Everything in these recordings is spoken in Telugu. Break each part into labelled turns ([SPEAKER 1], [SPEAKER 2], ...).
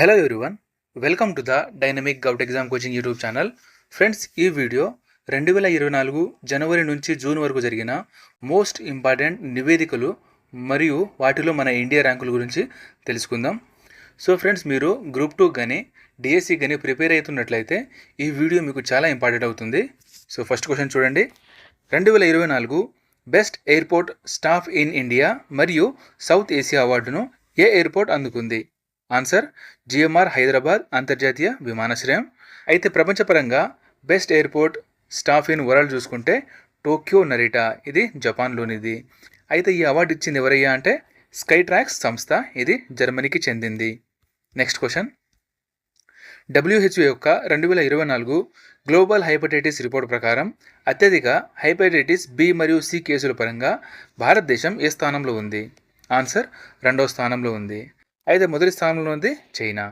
[SPEAKER 1] hello everyone welcome to the dynamic govt exam coaching YouTube channel friends ఈ వీడియో రెండు వేల ఇరవై నాలుగు జనవరి నుంచి జూన్ వరకు జరిగిన మోస్ట్ ఇంపార్టెంట్ నివేదికలు మరియు వాటిలో మన ఇండియా ర్యాంకుల గురించి తెలుసుకుందాం సో ఫ్రెండ్స్ మీరు గ్రూప్ టూ కానీ డిఎస్సి కానీ ప్రిపేర్ అవుతున్నట్లయితే ఈ వీడియో మీకు చాలా ఇంపార్టెంట్ అవుతుంది సో ఫస్ట్ క్వశ్చన్ చూడండి రెండు వేల ఇరవై నాలుగు best airport staff in India మరియు సౌత్ ఏసియా అవార్డును ఏ ఎయిర్పోర్ట్ అందుకుంది ఆన్సర్ జిఎంఆర్ హైదరాబాద్ అంతర్జాతీయ విమానాశ్రయం అయితే ప్రపంచపరంగా best airport staff in world చూసుకుంటే టోక్యో నరిటా ఇది జపాన్లోనిది అయితే ఈ అవార్డు ఇచ్చింది ఎవరయ్యా అంటే స్కై ట్రాక్స్ సంస్థ ఇది జర్మనీకి చెందింది నెక్స్ట్ క్వశ్చన్ డబ్ల్యూహెచ్ఓ యొక్క రెండు వేల ఇరవై నాలుగు గ్లోబల్ హైపటైటిస్ రిపోర్ట్ ప్రకారం అత్యధిక హైపటైటిస్ బి మరియు సి కేసుల పరంగా భారతదేశం ఏ స్థానంలో ఉంది ఆన్సర్ రెండో స్థానంలో ఉంది అయితే మొదటి స్థానంలో ఉంది చైనా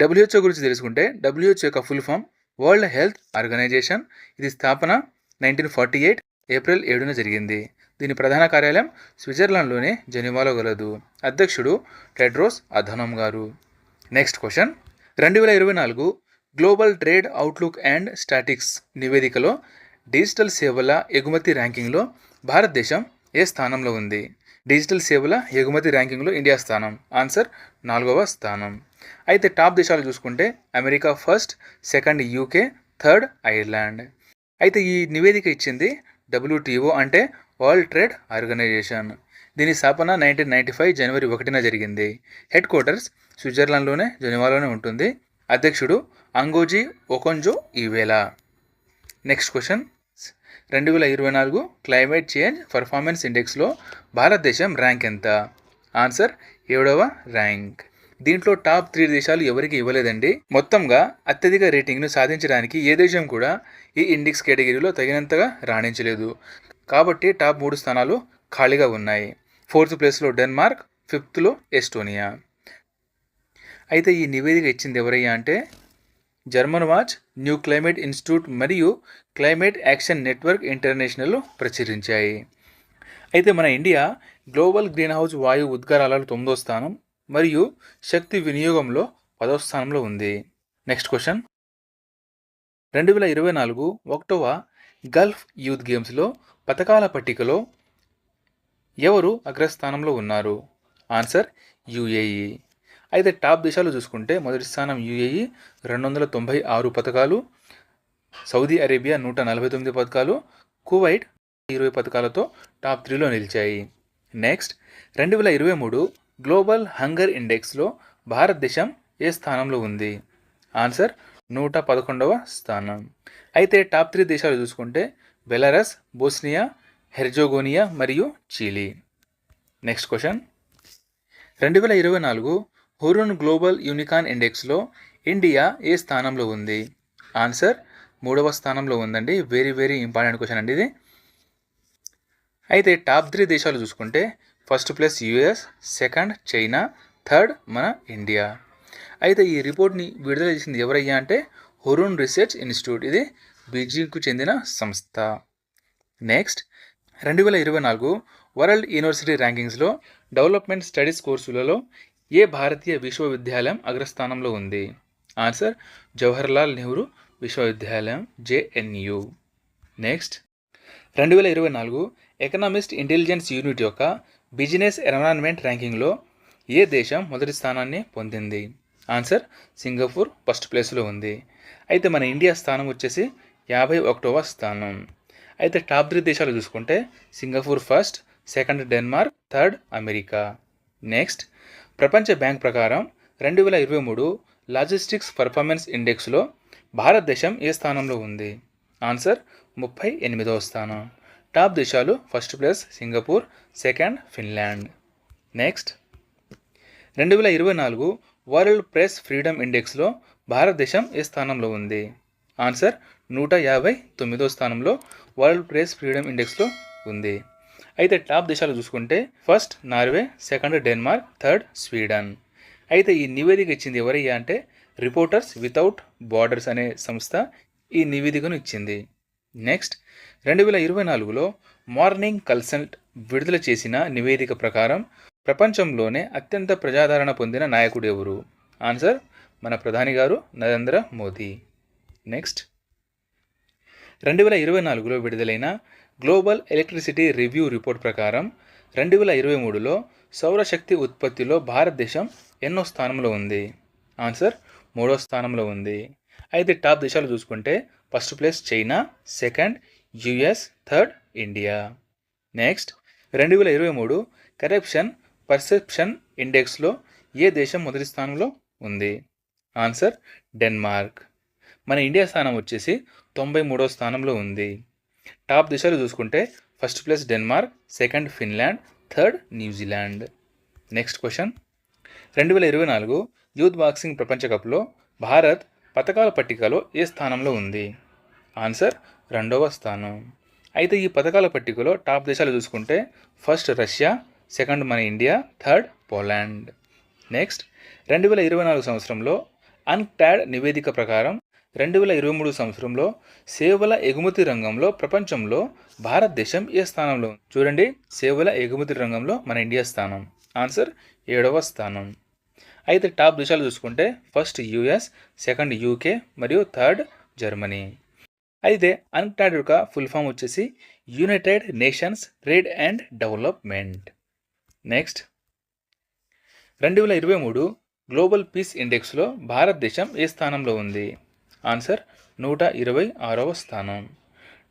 [SPEAKER 1] డబ్ల్యూహెచ్ఓ గురించి తెలుసుకుంటే డబ్ల్యూహెచ్ఓ యొక్క full form world health organization ఇది స్థాపన నైన్టీన్ ఫార్టీ ఎయిట్ ఏప్రిల్ ఏడున జరిగింది దీని ప్రధాన కార్యాలయం స్విట్జర్లాండ్లోని జెనీవాలో గలదు అధ్యక్షుడు టెడ్రోస్ అధనం గారు నెక్స్ట్ క్వశ్చన్ రెండు వేల ఇరవై నాలుగు global trade outlook and statics నివేదికలో డిజిటల్ సేవల ఎగుమతి ర్యాంకింగ్లో భారతదేశం ఏ స్థానంలో ఉంది డిజిటల్ సేవల ఎగుమతి ర్యాంకింగ్లో ఇండియా స్థానం ఆన్సర్ నాలుగవ స్థానం అయితే టాప్ దేశాలు చూసుకుంటే America first second UK third Ireland అయితే ఈ నివేదిక ఇచ్చింది డబ్ల్యూటీఓ అంటే వరల్డ్ ట్రేడ్ ఆర్గనైజేషన్ దీని స్థాపన నైన్టీన్ నైంటీ ఫైవ్ జనవరి ఒకటిన జరిగింది హెడ్ క్వార్టర్స్ స్విట్జర్లాండ్లోనే జెనివాలోనే ఉంటుంది అధ్యక్షుడు అంగోజీ ఒకొంజో ఈవేళ నెక్స్ట్ క్వశ్చన్ రెండు వేల ఇరవై నాలుగు క్లైమేట్ చేంజ్ పర్ఫార్మెన్స్ ఇండెక్స్లో భారతదేశం ర్యాంక్ ఎంత ఆన్సర్ ఏడవ ర్యాంక్ దీంట్లో టాప్ త్రీ దేశాలు ఎవరికి ఇవ్వలేదండి మొత్తంగా అత్యధిక రేటింగ్ను సాధించడానికి ఏ దేశం కూడా ఈ ఇండెక్స్ కేటగిరీలో తగినంతగా రాణించలేదు కాబట్టి టాప్ మూడు స్థానాలు ఖాళీగా ఉన్నాయి ఫోర్త్ ప్లేస్లో డెన్మార్క్ ఫిఫ్త్లో ఎస్టోనియా అయితే ఈ నివేదిక ఇచ్చింది ఎవరయ్యా అంటే German watch new climate institute మరియు క్లైమేట్ యాక్షన్ నెట్వర్క్ ఇంటర్నేషనల్ ప్రచురించాయి అయితే మన ఇండియా గ్లోబల్ గ్రీన్ హౌస్ వాయు ఉద్గారాలలో తొమ్మిదో స్థానం మరియు శక్తి వినియోగంలో పదవ స్థానంలో ఉంది నెక్స్ట్ క్వశ్చన్ రెండు వేల ఇరవై నాలుగు ఒకటవ గల్ఫ్ యూత్ గేమ్స్లో పథకాల పట్టికలో ఎవరు అగ్రస్థానంలో ఉన్నారు ఆన్సర్ యుఏఈ అయితే టాప్ దేశాలు చూసుకుంటే మొదటి స్థానం యూఏఈ రెండు వందల తొంభై ఆరు పథకాలు సౌదీ అరేబియా నూట నలభై తొమ్మిది పథకాలు కువైట్ ఇరవై పథకాలతో టాప్ త్రీలో నిలిచాయి నెక్స్ట్ రెండు వేల ఇరవై మూడు గ్లోబల్ హంగర్ ఇండెక్స్లో భారతదేశం ఏ స్థానంలో ఉంది ఆన్సర్ నూట పదకొండవ స్థానం అయితే టాప్ త్రీ దేశాలు చూసుకుంటే బెలారస్ బోస్నియా హెర్జోగోనియా మరియు చిలీ నెక్స్ట్ క్వశ్చన్ రెండు వేల ఇరవై నాలుగు హురున్ గ్లోబల్ యూనికాన్ ఇండెక్స్లో ఇండియా ఏ స్థానంలో ఉంది ఆన్సర్ మూడవ స్థానంలో ఉందండి వెరీ వెరీ ఇంపార్టెంట్ క్వశ్చన్ అండి ఇది అయితే టాప్ త్రీ దేశాలు చూసుకుంటే first place US second China third మన ఇండియా అయితే ఈ రిపోర్ట్ని విడుదల చేసింది ఎవరయ్యా అంటే హురున్ రీసెర్చ్ ఇన్స్టిట్యూట్ ఇది బీజింగ్కు చెందిన సంస్థ నెక్స్ట్ రెండు వేల ఇరవై నాలుగు వరల్డ్ యూనివర్సిటీ ర్యాంకింగ్స్లో డెవలప్మెంట్ స్టడీస్ కోర్సులలో ఏ భారతీయ విశ్వవిద్యాలయం అగ్రస్థానంలో ఉంది ఆన్సర్ జవహర్లాల్ నెహ్రూ విశ్వవిద్యాలయం జేఎన్యు నెక్స్ట్ రెండు వేల ఇరవై నాలుగు ఎకనామిస్ట్ ఇంటెలిజెన్స్ యూనిట్ యొక్క బిజినెస్ ఎన్వైరాన్మెంట్ ర్యాంకింగ్లో ఏ దేశం మొదటి స్థానాన్ని పొందింది ఆన్సర్ సింగపూర్ ఫస్ట్ ప్లేస్లో ఉంది అయితే మన ఇండియా స్థానం వచ్చేసి యాభై ఒకటవ స్థానం అయితే టాప్ త్రీ దేశాలు చూసుకుంటే Singapore first second Denmark third America next ప్రపంచ బ్యాంక్ ప్రకారం రెండు వేల ఇరవై మూడు లాజిస్టిక్స్ పర్ఫార్మెన్స్ ఇండెక్స్లో భారతదేశం ఏ స్థానంలో ఉంది ఆన్సర్ ముప్పై ఎనిమిదవ స్థానం టాప్ దేశాలు first place Singapore second Finland next రెండు వేల ఇరవై నాలుగు వరల్డ్ ప్రెస్ ఫ్రీడమ్ ఇండెక్స్లో భారతదేశం ఏ స్థానంలో ఉంది ఆన్సర్ నూట యాభై తొమ్మిదో స్థానంలో వరల్డ్ ప్రెస్ ఫ్రీడమ్ ఇండెక్స్లో ఉంది అయితే టాప్ దేశాలు చూసుకుంటే first Norway second Denmark third Sweden అయితే ఈ నివేదిక ఇచ్చింది ఎవరయ్యా అంటే రిపోర్టర్స్ వితౌట్ బార్డర్స్ అనే సంస్థ ఈ నివేదికను ఇచ్చింది నెక్స్ట్ రెండు వేల ఇరవై నాలుగులో మార్నింగ్ కన్సల్ట్ విడుదల చేసిన నివేదిక ప్రకారం ప్రపంచంలోనే అత్యంత ప్రజాదరణ పొందిన నాయకుడు ఎవరు ఆన్సర్ మన ప్రధాని గారు నరేంద్ర మోదీ నెక్స్ట్ రెండు వేల ఇరవై నాలుగులో విడుదలైన గ్లోబల్ ఎలక్ట్రిసిటీ రివ్యూ రిపోర్ట్ ప్రకారం రెండు వేల ఇరవై మూడులో సౌరశక్తి ఉత్పత్తిలో భారతదేశం ఎన్నో స్థానంలో ఉంది ఆన్సర్ మూడో స్థానంలో ఉంది అయితే టాప్ దేశాలు చూసుకుంటే first place China second US third India next రెండు వేల ఇరవై మూడు కరప్షన్ పర్సెప్షన్ ఇండెక్స్లో ఏ దేశం మొదటి స్థానంలో ఉంది ఆన్సర్ డెన్మార్క్ మన ఇండియా స్థానం వచ్చేసి తొంభై మూడో స్థానంలో ఉంది టాప్ దిశలు చూసుకుంటే first place Denmark second Finland third New Zealand next question రెండు వేల ఇరవై నాలుగు యూత్ బాక్సింగ్ ప్రపంచ కప్లో భారత్ పథకాల పట్టికలో ఏ స్థానంలో ఉంది ఆన్సర్ రెండవ స్థానం అయితే ఈ పథకాల పట్టికలో టాప్ దేశాలు చూసుకుంటే ఫస్ట్ రష్యా సెకండ్ మన ఇండియా థర్డ్ పోలాండ్ నెక్స్ట్ రెండు వేల ఇరవై నాలుగు సంవత్సరంలో అన్టాడ్ నివేదిక ప్రకారం రెండు వేల ఇరవై మూడు సంవత్సరంలో సేవల ఎగుమతి రంగంలో ప్రపంచంలో భారతదేశం ఏ స్థానంలో చూడండి సేవల ఎగుమతి రంగంలో మన ఇండియా స్థానం ఆన్సర్ ఏడవ స్థానం అయితే టాప్ దేశాలు చూసుకుంటే ఫస్ట్ యూఎస్ సెకండ్ యూకే మరియు థర్డ్ జర్మనీ అయితే అన్క్టాడ్ యొక్క ఫుల్ ఫామ్ వచ్చేసి United Nations trade and development next రెండు వేల ఇరవై మూడు గ్లోబల్ పీస్ ఇండెక్స్లో భారతదేశం ఏ స్థానంలో ఉంది ఆన్సర్ నూట ఇరవై ఆరవ స్థానం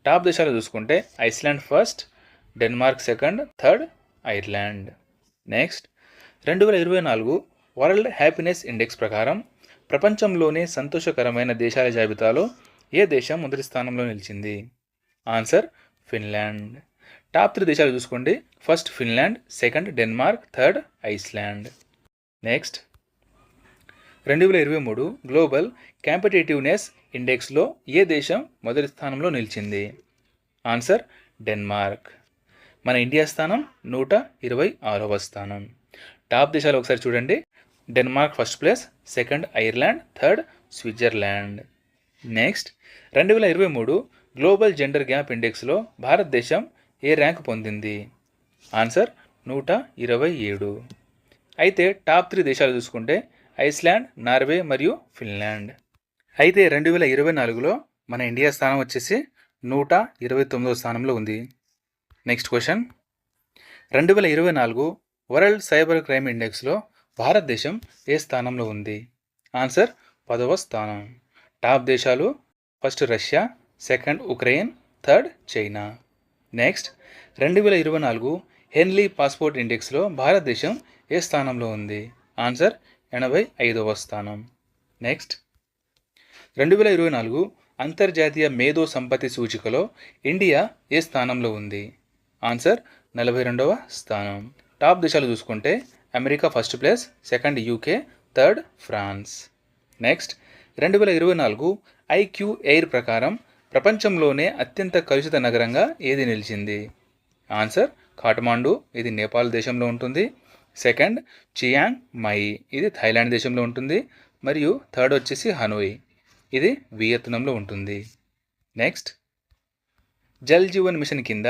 [SPEAKER 1] టాప్ దేశాలు చూసుకుంటే Iceland first Denmark second third Ireland next రెండు వేల ఇరవై నాలుగు వరల్డ్ హ్యాపీనెస్ ఇండెక్స్ ప్రకారం ప్రపంచంలోనే సంతోషకరమైన దేశాల జాబితాలో ఏ దేశం మొదటి స్థానంలో నిలిచింది ఆన్సర్ ఫిన్లాండ్ టాప్ త్రీ దేశాలు చూసుకోండి first Finland second Denmark third Iceland next రెండు వేల ఇరవై మూడు గ్లోబల్ క్యాంపిటేటివ్నెస్ ఇండెక్స్లో ఏ దేశం మొదటి స్థానంలో నిలిచింది ఆన్సర్ డెన్మార్క్ మన ఇండియా స్థానం నూట ఇరవై ఆరవ స్థానం టాప్ దేశాలు ఒకసారి చూడండి Denmark first place second Ireland third Switzerland next రెండు వేల ఇరవై మూడు గ్లోబల్ జెండర్ గ్యాప్ ఇండెక్స్లో భారతదేశం ఏ ర్యాంక్ పొందింది ఆన్సర్ నూట ఇరవై ఏడు అయితే టాప్ త్రీ దేశాలు చూసుకుంటే ఐస్లాండ్ నార్వే మరియు ఫిన్లాండ్ అయితే రెండు వేల ఇరవై నాలుగులో మన ఇండియా స్థానం వచ్చేసి నూట ఇరవై తొమ్మిదో స్థానంలో ఉంది నెక్స్ట్ క్వశ్చన్ రెండు వేల ఇరవై నాలుగు వరల్డ్ సైబర్ క్రైమ్ ఇండెక్స్లో భారతదేశం ఏ స్థానంలో ఉంది ఆన్సర్ పదవ స్థానం టాప్ దేశాలు first Russia second Ukraine third China next రెండు వేల ఇరవై నాలుగు హెన్లీ పాస్పోర్ట్ ఇండెక్స్లో భారతదేశం ఏ స్థానంలో ఉంది ఆన్సర్ ఎనభై ఐదవ స్థానం నెక్స్ట్ రెండు వేల ఇరవై నాలుగు అంతర్జాతీయ మేధో సంపత్తి సూచికలో ఇండియా ఏ స్థానంలో ఉంది ఆన్సర్ నలభై రెండవ స్థానం టాప్ దేశాలు చూసుకుంటే America first place second UK third France next రెండు వేల ఇరవై నాలుగు ఐక్యూ ఎయిర్ ప్రకారం ప్రపంచంలోనే అత్యంత కలుషిత నగరంగా ఏది నిలిచింది ఆన్సర్ ఖాట్మాండు ఇది నేపాల్ దేశంలో ఉంటుంది సెకండ్ చియాంగ్ మై ఇది థాయిలాండ్ దేశంలో ఉంటుంది మరియు థర్డ్ వచ్చేసి హనోయి ఇది వియత్నంలో ఉంటుంది నెక్స్ట్ జల్ జీవన్ మిషన్ కింద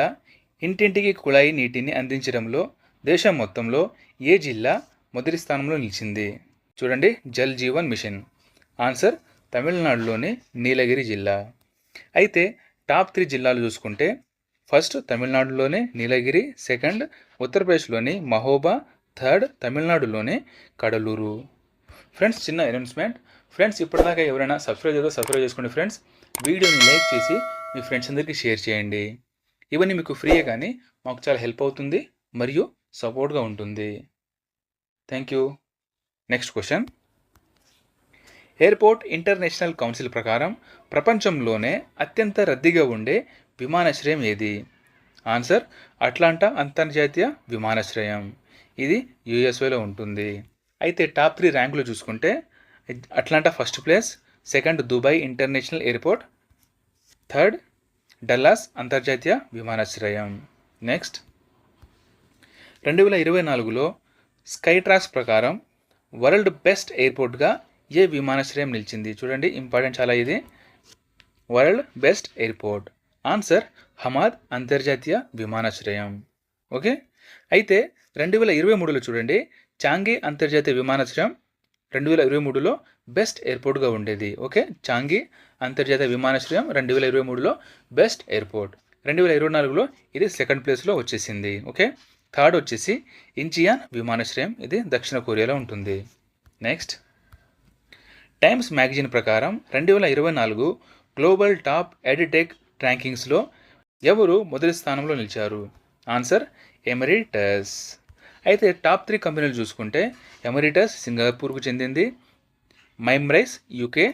[SPEAKER 1] ఇంటింటికి కుళాయి నీటిని అందించడంలో దేశం మొత్తంలో ఏ జిల్లా మొదటి స్థానంలో నిలిచింది చూడండి జల్ జీవన్ మిషన్ ఆన్సర్ తమిళనాడులోని నీలగిరి జిల్లా అయితే టాప్ త్రీ జిల్లాలు చూసుకుంటే ఫస్ట్ తమిళనాడులోనే నీలగిరి సెకండ్ ఉత్తరప్రదేశ్లోని మహోబా థర్డ్ తమిళనాడులోనే కడలూరు ఫ్రెండ్స్ చిన్న అనౌన్స్మెంట్ ఫ్రెండ్స్ ఇప్పటిదాకా ఎవరైనా సబ్స్క్రైబ్ చేస్తే సబ్స్క్రైబ్ చేసుకోండి ఫ్రెండ్స్ వీడియోని లైక్ చేసి మీ ఫ్రెండ్స్ అందరికీ షేర్ చేయండి ఇవన్నీ మీకు ఫ్రీయే కానీ మాకు చాలా హెల్ప్ అవుతుంది మరియు సపోర్ట్గా ఉంటుంది thank you next question airport international council ప్రకారం ప్రపంచంలోనే అత్యంత రద్దీగా ఉండే విమానాశ్రయం ఏది ఆన్సర్ అట్లాంటా అంతర్జాతీయ విమానాశ్రయం ఇది యుఎస్ఏలో ఉంటుంది అయితే టాప్ త్రీ ర్యాంకులు చూసుకుంటే Atlanta first place second Dubai international airport third Dallas అంతర్జాతీయ విమానాశ్రయం నెక్స్ట్ రెండు వేల ఇరవై నాలుగులో స్కైట్రాక్స్ ప్రకారం వరల్డ్ బెస్ట్ ఎయిర్పోర్ట్గా ఏ విమానాశ్రయం నిలిచింది చూడండి ఇంపార్టెంట్ చాలా ఇది world best airport answer Hamad అంతర్జాతీయ విమానాశ్రయం ఓకే అయితే రెండు వేల ఇరవై మూడులో చూడండి చాంగే అంతర్జాతీయ విమానాశ్రయం రెండు వేల ఇరవై మూడులో బెస్ట్ ఎయిర్పోర్ట్గా ఉండేది ఓకే చాంగి అంతర్జాతీయ విమానాశ్రయం రెండు వేల ఇరవై మూడులో బెస్ట్ ఎయిర్పోర్ట్ రెండు వేల ఇరవై నాలుగులో ఇది సెకండ్ ప్లేస్లో వచ్చేసింది ఓకే థర్డ్ వచ్చేసి ఇంచియాన్ విమానాశ్రయం ఇది దక్షిణ కొరియాలో ఉంటుంది నెక్స్ట్ టైమ్స్ మ్యాగజైన్ ప్రకారం రెండు వేల ఇరవై నాలుగు గ్లోబల్ టాప్ ఎడిటెక్ ర్యాంకింగ్స్లో ఎవరు మొదటి స్థానంలో నిలిచారు ఆన్సర్ ఎమరిటస్ అయితే టాప్ త్రీ కంపెనీలు చూసుకుంటే ఎమరిటస్ సింగపూర్కు చెందింది మైమ్రైస్ యూకే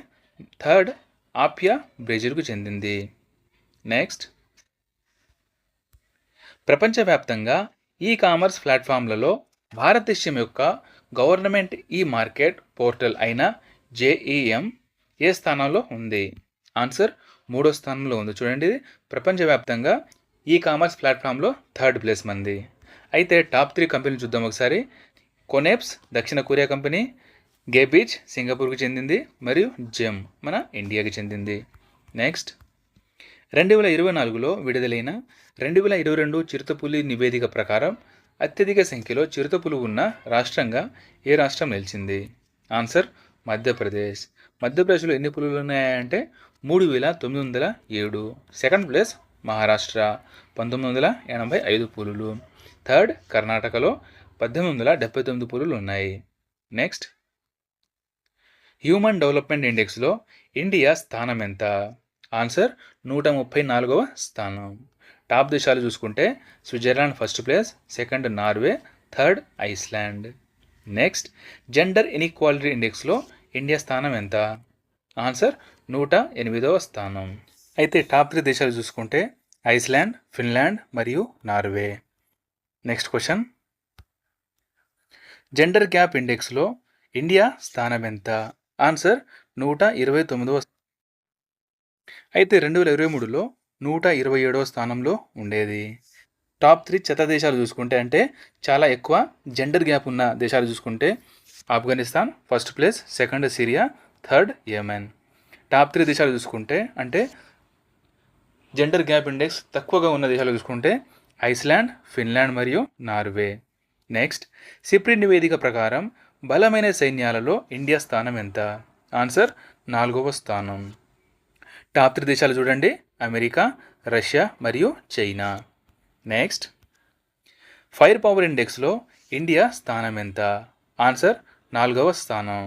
[SPEAKER 1] థర్డ్ ఆపియా బ్రెజిల్కు చెందింది నెక్స్ట్ ప్రపంచవ్యాప్తంగా ఈ కామర్స్ ప్లాట్ఫామ్లలో భారతదేశం యొక్క గవర్నమెంట్ ఈ మార్కెట్ పోర్టల్ అయిన జేఈఎం ఏ స్థానంలో ఉంది ఆన్సర్ మూడో స్థానంలో ఉంది చూడండి ప్రపంచవ్యాప్తంగా ఈ కామర్స్ ప్లాట్ఫామ్లో థర్డ్ ప్లేస్ మంది అయితే టాప్ త్రీ కంపెనీలు చూద్దాం ఒకసారి కొనేప్స్ దక్షిణ కొరియా కంపెనీ గేబీచ్ సింగపూర్కి చెందింది మరియు జెమ్ మన ఇండియాకి చెందింది నెక్స్ట్ రెండు వేల ఇరవై నాలుగులో విడుదలైన రెండు వేల ఇరవై రెండు చిరుతపులి నివేదిక ప్రకారం అత్యధిక సంఖ్యలో చిరుతపులు ఉన్న రాష్ట్రంగా ఏ రాష్ట్రం నిలిచింది ఆన్సర్ మధ్యప్రదేశ్ మధ్యప్రదేశ్లో ఎన్ని పులులు ఉన్నాయంటే మూడు వేల తొమ్మిది వందల ఏడు సెకండ్ ప్లేస్ మహారాష్ట్ర పంతొమ్మిది వందల ఎనభై ఐదు పులులు థర్డ్ కర్ణాటకలో పద్దెనిమిది వందల డెబ్బై తొమ్మిది పులులు ఉన్నాయి నెక్స్ట్ హ్యూమన్ డెవలప్మెంట్ ఇండెక్స్లో ఇండియా స్థానం ఎంత ఆన్సర్ నూట ముప్పై నాలుగవ స్థానం టాప్ దేశాలు చూసుకుంటే Switzerland first place second Norway third Iceland next gender inequality ఇండెక్స్లో ఇండియా స్థానం ఎంత ఆన్సర్ నూట ఎనిమిదవ స్థానం అయితే టాప్ త్రీ దేశాలు చూసుకుంటే ఐస్లాండ్ ఫిన్లాండ్ మరియు Norway next question gender gap ఇండెక్స్లో ఇండియా స్థానం ఎంత ఆన్సర్ నూట ఇరవై తొమ్మిదవ అయితే రెండు వేల ఇరవై మూడులో నూట ఇరవై ఏడవ స్థానంలో ఉండేది టాప్ త్రీ చెత్త దేశాలు చూసుకుంటే అంటే చాలా ఎక్కువ జెండర్ గ్యాప్ ఉన్న దేశాలు చూసుకుంటే Afghanistan first place second Syria third Yemen top three దేశాలు చూసుకుంటే అంటే జెండర్ గ్యాప్ ఇండెక్స్ తక్కువగా ఉన్న దేశాలు చూసుకుంటే ఐస్లాండ్ ఫిన్లాండ్ మరియు నార్వే నెక్స్ట్ సిప్రి నివేదిక ప్రకారం బలమైన సైన్యాలలో ఇండియా స్థానం ఎంత ఆన్సర్ నాలుగవ స్థానం టాప్ త్రీ దేశాలు చూడండి అమెరికా రష్యా మరియు చైనా నెక్స్ట్ ఫైర్ పవర్ ఇండెక్స్లో ఇండియా స్థానం ఎంత ఆన్సర్ నాలుగవ స్థానం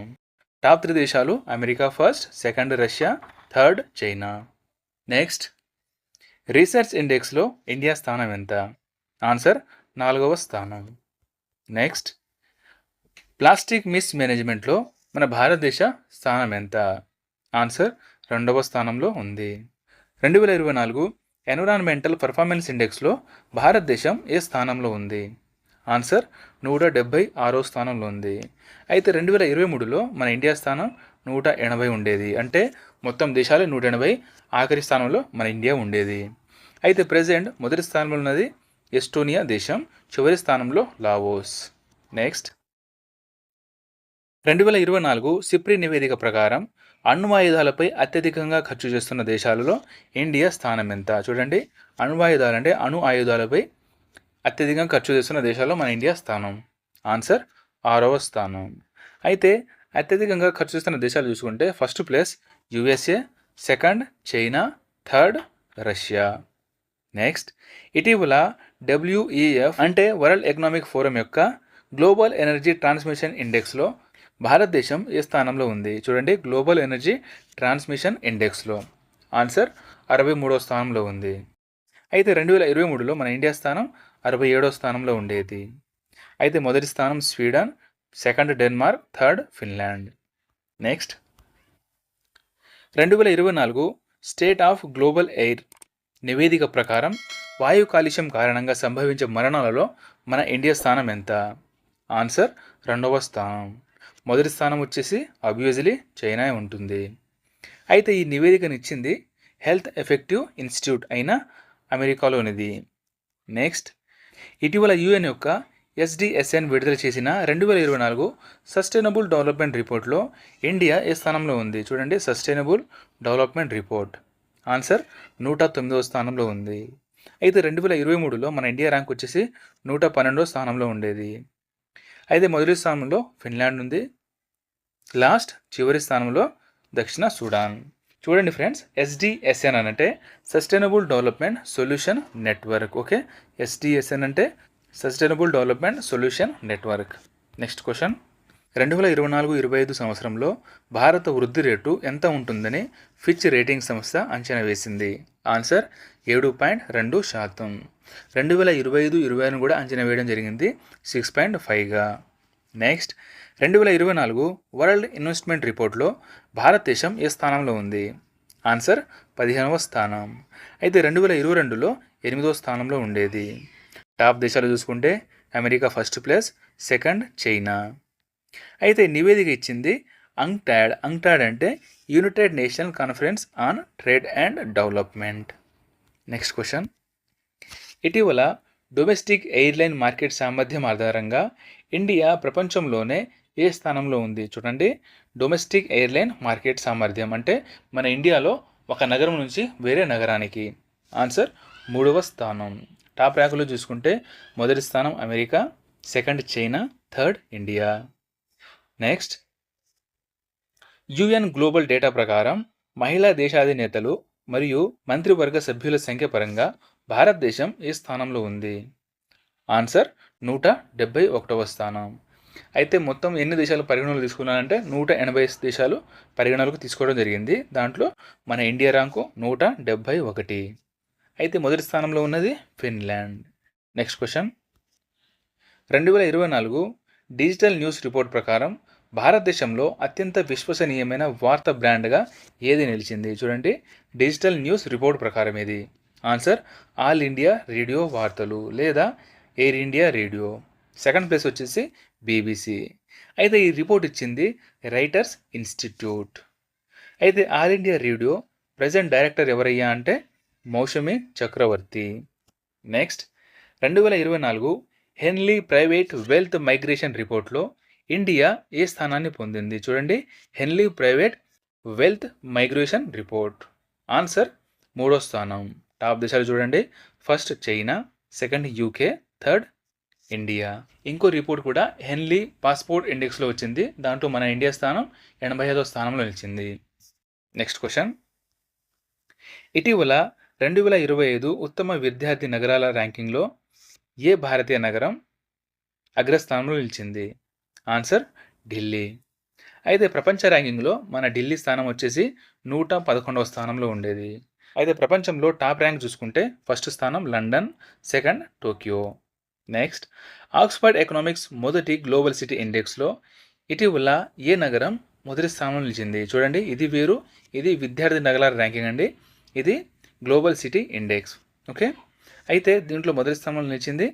[SPEAKER 1] టాప్ త్రీ దేశాలు America first second Russia third China next research ఇండెక్స్లో ఇండియా స్థానం ఎంత ఆన్సర్ నాలుగవ స్థానం నెక్స్ట్ ప్లాస్టిక్ మిస్ మేనేజ్మెంట్లో మన భారతదేశ స్థానం ఎంత ఆన్సర్ రెండవ స్థానంలో ఉంది రెండు వేల ఇరవై నాలుగు ఎన్విరాన్మెంటల్ పర్ఫార్మెన్స్ ఇండెక్స్లో భారతదేశం ఏ స్థానంలో ఉంది ఆన్సర్ నూట డెబ్భై ఆరో స్థానంలో ఉంది అయితే రెండు వేల ఇరవై మూడులో మన ఇండియా స్థానం నూట ఎనభై ఉండేది అంటే మొత్తం దేశాలు నూట ఎనభై ఆఖరి స్థానంలో మన ఇండియా ఉండేది అయితే ప్రజెంట్ మొదటి స్థానంలో ఉన్నది ఎస్టోనియా దేశం చివరి స్థానంలో లావోస్ నెక్స్ట్ రెండు వేల ఇరవై నాలుగు సిప్రి నివేదిక ప్రకారం అణ్వాయుధాలపై అత్యధికంగా ఖర్చు చేస్తున్న దేశాలలో ఇండియా స్థానం ఎంత చూడండి అణ్వాయుధాలు అంటే అణు ఆయుధాలపై అత్యధికంగా ఖర్చు చేస్తున్న దేశాల్లో మన ఇండియా స్థానం ఆన్సర్ ఆరవ స్థానం అయితే అత్యధికంగా ఖర్చు చేస్తున్న దేశాలు చూసుకుంటే first place USA second China third Russia next ఇటీవల డబ్ల్యూఈఎఫ్ అంటే వరల్డ్ ఎకనామిక్ ఫోరం యొక్క గ్లోబల్ ఎనర్జీ ట్రాన్స్మిషన్ ఇండెక్స్లో భారతదేశం ఏ స్థానంలో ఉంది చూడండి గ్లోబల్ ఎనర్జీ ట్రాన్స్మిషన్ ఇండెక్స్లో ఆన్సర్ అరవై మూడో స్థానంలో ఉంది అయితే రెండు వేల ఇరవై మూడులో మన ఇండియా స్థానం అరవై ఏడో స్థానంలో ఉండేది అయితే మొదటి స్థానం Sweden second Denmark third Finland next రెండు వేల ఇరవై నాలుగు స్టేట్ ఆఫ్ గ్లోబల్ ఎయిర్ నివేదిక ప్రకారం వాయు కాలుష్యం కారణంగా సంభవించే మరణాలలో మన ఇండియా స్థానం ఎంత ఆన్సర్ రెండవ స్థానం మొదటి స్థానం వచ్చేసి అబ్యూజ్లీ చైనా ఉంటుంది అయితే ఈ ఇచ్చింది హెల్త్ ఎఫెక్టివ్ ఇన్స్టిట్యూట్ అయిన అమెరికాలోనిది నెక్స్ట్ ఇటీవల యుఎన్ యొక్క ఎస్డిఎస్ఎన్ విడుదల చేసిన రెండు వేల ఇరవై నాలుగు సస్టైనబుల్ డెవలప్మెంట్ రిపోర్ట్లో ఇండియా ఏ స్థానంలో ఉంది చూడండి సస్టైనబుల్ డెవలప్మెంట్ రిపోర్ట్ ఆన్సర్ నూట తొమ్మిదవ స్థానంలో ఉంది అయితే రెండు వేల ఇరవై మూడులో మన ఇండియా ర్యాంక్ వచ్చేసి నూట పన్నెండవ స్థానంలో ఉండేది అయితే మొదటి స్థానంలో ఫిన్లాండ్ ఉంది లాస్ట్ చివరి స్థానంలో దక్షిణ సూడాన్ చూడండి ఫ్రెండ్స్ ఎస్డిఎస్ఎన్ అనంటే sustainable development solution network okay SDSN అంటే sustainable development solution network next question రెండు వేల ఇరవై నాలుగు ఇరవై ఐదు సంవత్సరంలో భారత వృద్ధి రేటు ఎంత ఉంటుందని ఫిచ్ రేటింగ్ సంస్థ అంచనా వేసింది ఆన్సర్ ఏడు పాయింట్ రెండు శాతం రెండు వేల ఇరవై ఐదు ఇరవై ఐదు కూడా అంచనా వేయడం జరిగింది సిక్స్ పాయింట్ ఫైవ్గా నెక్స్ట్ రెండు వేల ఇరవై నాలుగు వరల్డ్ ఇన్వెస్ట్మెంట్ రిపోర్ట్లో భారతదేశం ఏ స్థానంలో ఉంది ఆన్సర్ పదిహేనవ స్థానం అయితే రెండు వేల ఇరవై రెండులో ఎనిమిదవ స్థానంలో ఉండేది టాప్ దేశాలు చూసుకుంటే America first place second China అయితే నివేదిక ఇచ్చింది అంగ్టాడ్ అంగ్టాడ్ అంటే United National conference on trade and development next question ఇటీవల డొమెస్టిక్ ఎయిర్లైన్ మార్కెట్ సామర్థ్యం ఆధారంగా ఇండియా ప్రపంచంలోనే ఏ స్థానంలో ఉంది చూడండి డొమెస్టిక్ ఎయిర్లైన్ మార్కెట్ సామర్థ్యం అంటే మన ఇండియాలో ఒక నగరం నుంచి వేరే నగరానికి ఆన్సర్ మూడవ స్థానం టాప్ ర్యాంకులో చూసుకుంటే మొదటి స్థానం America second China third India next UN global data ప్రకారం మహిళా దేశాధినేతలు మరియు మంత్రివర్గ సభ్యుల సంఖ్య పరంగా భారతదేశం ఏ స్థానంలో ఉంది ఆన్సర్ నూట డెబ్బై ఒకటవ స్థానం అయితే మొత్తం ఎన్ని దేశాలు పరిగణలు తీసుకున్నానంటే నూట ఎనభై దేశాలు పరిగణలకు తీసుకోవడం జరిగింది దాంట్లో మన ఇండియా ర్యాంకు నూట డెబ్బై ఒకటి అయితే మొదటి స్థానంలో ఉన్నది ఫిన్లాండ్ నెక్స్ట్ క్వశ్చన్ రెండు వేల ఇరవై నాలుగు డిజిటల్ న్యూస్ రిపోర్ట్ ప్రకారం భారతదేశంలో అత్యంత విశ్వసనీయమైన వార్త బ్రాండ్గా ఏది నిలిచింది చూడండి డిజిటల్ న్యూస్ రిపోర్ట్ ప్రకారం ఏది ఆన్సర్ ఆల్ ఇండియా రేడియో వార్తలు లేదా air India radio second place వచ్చేసి బీబీసీ అయితే ఈ రిపోర్ట్ ఇచ్చింది రైటర్స్ ఇన్స్టిట్యూట్ అయితే all India radio present director ఎవరయ్యా అంటే మౌషమి చక్రవర్తి నెక్స్ట్ రెండు వేల ఇరవై నాలుగు హెన్లీ ప్రైవేట్ వెల్త్ మైగ్రేషన్ రిపోర్ట్లో ఇండియా ఏ స్థానాన్ని పొందింది చూడండి Henley private wealth migration report answer మూడో స్థానం టాప్ దేశాలు చూడండి first China second UK third India ఇంకో రిపోర్ట్ కూడా హెన్లీ పాస్పోర్ట్ ఇండెక్స్లో వచ్చింది దాంట్లో మన ఇండియా స్థానం ఎనభై ఐదో స్థానంలో నిలిచింది నెక్స్ట్ క్వశ్చన్ ఇటీవల రెండు వేల ఇరవై ఐదు ఉత్తమ విద్యార్థి నగరాల ర్యాంకింగ్లో ఏ భారతీయ నగరం అగ్రస్థానంలో నిలిచింది ఆన్సర్ ఢిల్లీ అయితే ప్రపంచ ర్యాంకింగ్లో మన ఢిల్లీ స్థానం వచ్చేసి నూట పదకొండవ స్థానంలో ఉండేది అయితే ప్రపంచంలో టాప్ ర్యాంక్ చూసుకుంటే ఫస్ట్ స్థానం London second Tokyo next Oxford economics మొదటి గ్లోబల్ సిటీ ఇండెక్స్లో ఇటీవల ఏ నగరం మొదటి స్థానంలో నిలిచింది చూడండి ఇది వేరు ఇది విద్యార్థి నగరాల ర్యాంకింగ్ అండి ఇది గ్లోబల్ సిటీ ఇండెక్స్ ఓకే అయితే దీంట్లో మొదటి స్థానంలో నిలిచింది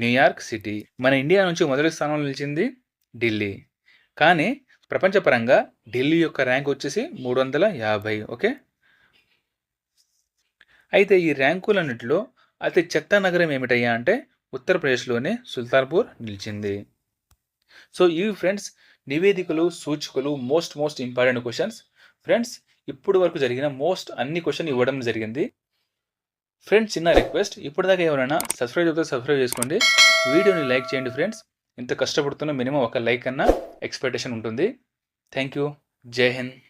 [SPEAKER 1] న్యూయార్క్ సిటీ మన ఇండియా నుంచి మొదటి స్థానంలో నిలిచింది ఢిల్లీ కానీ ప్రపంచపరంగా ఢిల్లీ యొక్క ర్యాంక్ వచ్చేసి మూడు వందల యాభై ఓకే అయితే ఈ ర్యాంకులన్నింటిలో అతి చెత్త నగరం ఏమిటయ్యా అంటే ఉత్తరప్రదేశ్లోనే సుల్తాన్పూర్ నిలిచింది సో ఇవి ఫ్రెండ్స్ నివేదికలు సూచికలు most most important questions friends ఇప్పుడు వరకు జరిగిన మోస్ట్ అన్ని క్వశ్చన్ ఇవ్వడం జరిగింది ఫ్రెండ్స్ చిన్న రిక్వెస్ట్ ఇప్పటిదాకా ఎవరైనా సబ్స్క్రైబ్ చేస్తే సబ్స్క్రైబ్ చేసుకోండి వీడియోని లైక్ చేయండి ఫ్రెండ్స్ ఇంత కష్టపడుతున్న మినిమం ఒక లైక్ అన్న ఎక్స్పెక్టేషన్ ఉంటుంది థ్యాంక్ యూ జై హింద్